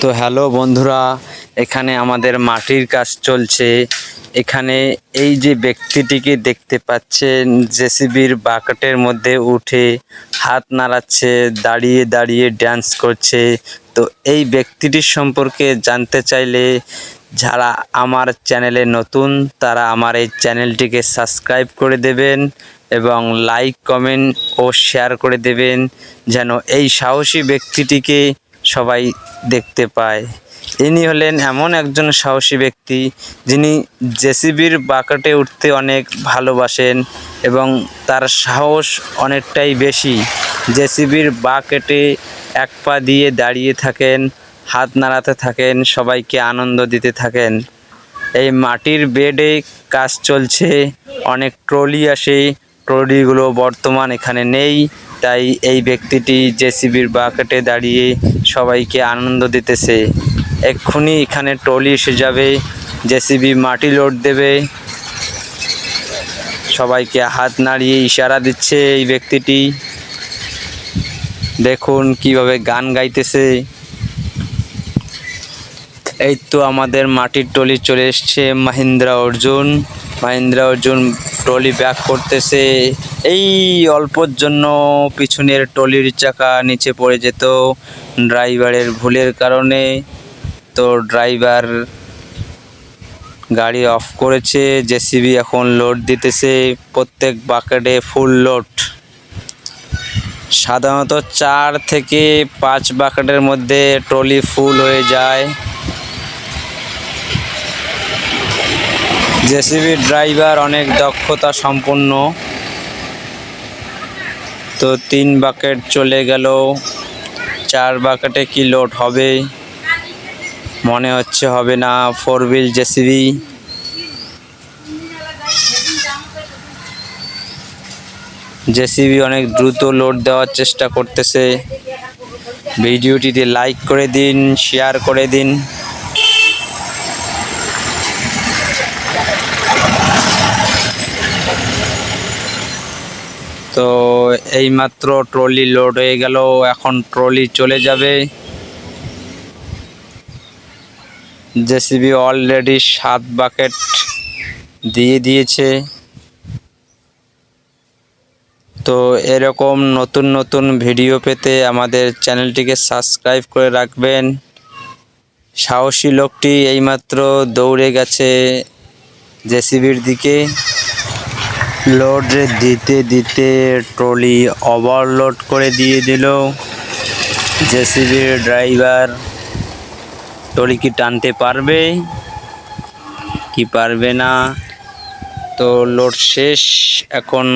তো হ্যালো বন্ধুরা, এখানে আমাদের মাটির কাজ চলছে। এখানে এই যে ব্যক্তিটিকে দেখতে পাচ্ছেন, জেসিবির বাকেটের মধ্যে উঠে হাত নাড়াচ্ছে, দাঁড়িয়ে দাঁড়িয়ে ড্যান্স করছে। তো এই ব্যক্তিটির সম্পর্কে জানতে চাইলে যারা আমার চ্যানেলে নতুন, তারা আমার এই চ্যানেলটিকে সাবস্ক্রাইব করে দেবেন এবং লাইক কমেন্ট ও শেয়ার করে দেবেন, যেন এই সাহসী ব্যক্তিটিকে সবাই দেখতে পায়। ইনি হলেন এমন একজন সাহসী ব্যক্তি যিনি জেসিবির বাকেটে উঠতে অনেক ভালোবাসেন এবং তার সাহস অনেকটাই বেশি। জেসিবির বাকেটে এক পা দিয়ে দাঁড়িয়ে থাকেন, হাত নাড়াতে থাকেন, সবাইকে আনন্দ দিতে থাকেন। এই মাটির বেডে কাজ চলছে, অনেক ট্রলি আসে ট্রলিগুলো বর্তমান এখানে নেই। তাই এই ব্যক্তিটি জেসিবির বাকেটে দাঁড়িয়ে সবাইকে আনন্দ দিতেছে। এক্ষুনি এখানে ট্রলি এসে যাবে। জেসিবি মাটি লোড দেবে। সবাইকে হাত নাড়িয়ে ইশারা দিচ্ছে এই ব্যক্তিটি। দেখুন কীভাবে গান গাইতেছে। এই তো আমাদের মাটির টলি চলে এসছে, মাহিন্দ্রা অর্জুন। মাহিন্দ্রা অর্জুন ট্রলি ব্যাক করতেছে। এই অল্পর জন্য পিছনের ট্রলির চাকা নিচে পড়ে যেত ড্রাইভারের ভুলের কারণে। তো ড্রাইভার গাড়ি অফ করেছে, জেসিবি এখন লোড দিতেছে, প্রত্যেক বাকেটে ফুল লোড। সাধারণত চার থেকে পাঁচ বাকেটের মধ্যে ট্রলি ফুল হয়ে যায়। জেসিবি ড্রাইভার অনেক দক্ষতা সম্পন্ন। তো তিন বাকেট চলে গেল চার বাকেটে কি লোড হবে? মনে হচ্ছে হবে না ফোর হুইল জেসিবি। জেসিবি অনেক দ্রুত লোড দেওয়ার চেষ্টা করতেছে। ভিডিওটিতে লাইক করে দিন শেয়ার করে দিন। তো এইমাত্র ট্রলি লোড হয়ে গেল, এখন ট্রলি চলে যাবে। জেসিবি অলরেডি সাত বাকেট দিয়ে দিয়েছে। তো এরকম নতুন নতুন ভিডিও পেতে আমাদের চ্যানেলটিকে সাবস্ক্রাইব করে রাখবেন। সাহসী লোকটি এইমাত্র দৌড়ে গেছে জেসিবির দিকে। লোড দিতে দিতে ট্রলি ওভারলোড করে দিয়ে দিল। জেসিবির ড্রাইভার ট্রলি কি টানতে পারবে? কি পারবে না? তো লোড শেষ, এখন